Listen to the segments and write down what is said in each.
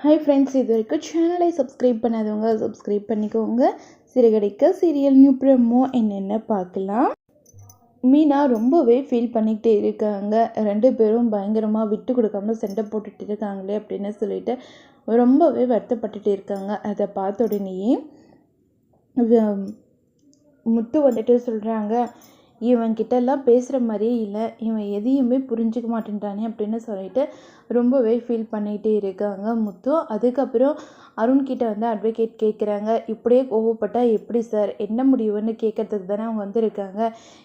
Hi friends இது வரைக்கும் சேனலை சப்ஸ்கிரைப் பண்ணாதவங்க சப்ஸ்கிரைப் பண்ணிக்கோங்க. சிறுகடிக்க சீரியல் நியூ ப்ரமோ என்னென்ன பார்க்கலாம். மீனா ரொம்பவே ஃபீல் பண்ணிக்கிட்டே இருக்காங்க. ரெண்டு பேரும் பயங்கரமாக விட்டு கொடுக்காம சண்டை போட்டுட்டு இருக்காங்களே அப்படின்னு சொல்லிட்டு ரொம்பவே வருத்தப்பட்டுட்டு இருக்காங்க. அதை பார்த்த உடனேயே முத்து வந்துட்டு சொல்கிறாங்க இவன்கிட்டலாம் பேசுகிற மாதிரியே இல்லை. இவன் எதையுமே புரிஞ்சுக்க மாட்டேன்றானே அப்படின்னு சொல்லிட்டு ரொம்பவே ஃபீல் பண்ணிகிட்டே இருக்காங்க முத்து. அதுக்கப்புறம் அருண்கிட்ட வந்து அட்வொகேட் கேட்குறாங்க இப்படியே கோவப்பட்டால் எப்படி சார் என்ன முடிவுன்னு கேட்கறதுக்கு தானே அவங்க வந்திருக்காங்க.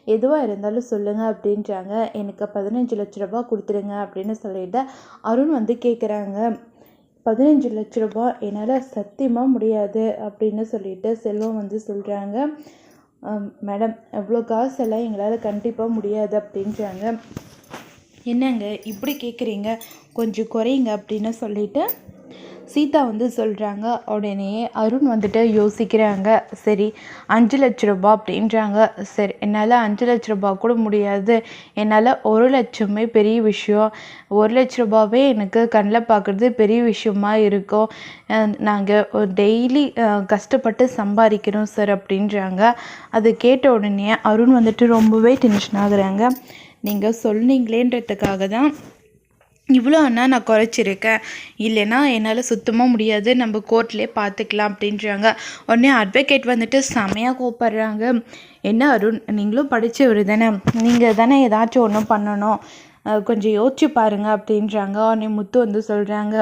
எதுவாக இருந்தாலும் சொல்லுங்கள் அப்படின்றாங்க. எனக்கு பதினஞ்சு லட்ச ரூபா கொடுத்துருங்க அப்படின்னு சொல்லிட்டு அருண் வந்து கேட்குறாங்க பதினஞ்சு லட்ச ரூபா என்னால் சத்தியமாக முடியாது அப்படின்னு சொல்லிட்டு செல்வம் வந்து சொல்கிறாங்க மேடம் எவ்வளோ காசெல்லாம் எங்களால் கண்டிப்பாக முடியாது அப்படின்றாங்க. என்னங்க இப்படி கேட்குறீங்க கொஞ்சம் குறையுங்க அப்படின்னு சொல்லிவிட்டு சீதா வந்து சொல்கிறாங்க உடனே அருண் வந்துட்டு யோசிக்கிறாங்க சரி அஞ்சு லட்ச ரூபாய் அப்படின்றாங்க. சரி என்னால் அஞ்சு லட்ச ரூபா கூட முடியாது. என்னால் ஒரு லட்சமே பெரிய விஷயம். ஒரு லட்ச ரூபாவே எனக்கு கண்ணில் பார்க்குறது பெரிய விஷயமா இருக்கும். நாங்கள் டெய்லி கஷ்டப்பட்டு சம்பாதிக்கிறோம் சார் அப்படின்றாங்க. அது கேட்ட உடனே அருண் வந்துட்டு ரொம்பவே டென்ஷன் ஆகுறாங்க. நீங்கள் சொன்னீங்களேன்றதுக்காக தான் இவ்வளோ அண்ணா நான் குறைச்சிருக்கேன். இல்லைன்னா என்னால் சுத்தமாக முடியாது. நம்ம கோர்ட்லேயே பார்த்துக்கலாம் அப்படின்றாங்க. உடனே அட்வொகேட் வந்துட்டு செமையாக கூப்பிட்றாங்க. என்ன அருண் நீங்களும் படித்தவர் தானே. நீங்கள் தானே ஏதாச்சும் ஒன்று பண்ணணும். கொஞ்சம் யோசிச்சு பாருங்க அப்படின்றாங்க. உடனே முத்து வந்து சொல்கிறாங்க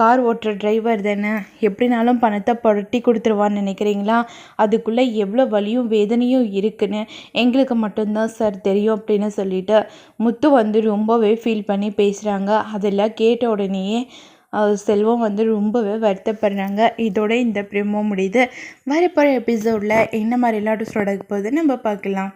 கார் ஓட்டுற டிரைவர் தானே? எப்படினாலும் பணத்தை புரட்டி கொடுத்துருவான்னு நினைக்கிறீங்களா? அதுக்குள்ளே எவ்வளோ வலியும் வேதனையும் இருக்குன்னு எங்களுக்கு மட்டும்தான் சார் தெரியும் அப்படின்னு சொல்லிட்டு முத்து வந்து ரொம்பவே ஃபீல் பண்ணி பேசுகிறாங்க அதெல்லாம் கேட்ட உடனேயே செல்வம் வந்து ரொம்பவே வருத்தப்படுறாங்க. இதோட இந்த ப்ரிமோ முடியுது. வரப்போகிற எபிசோடில் என்ன மாதிரிலாம் ஸ்டார்ட் ஆக போகுதுன்னு நம்ம பார்க்கலாம்.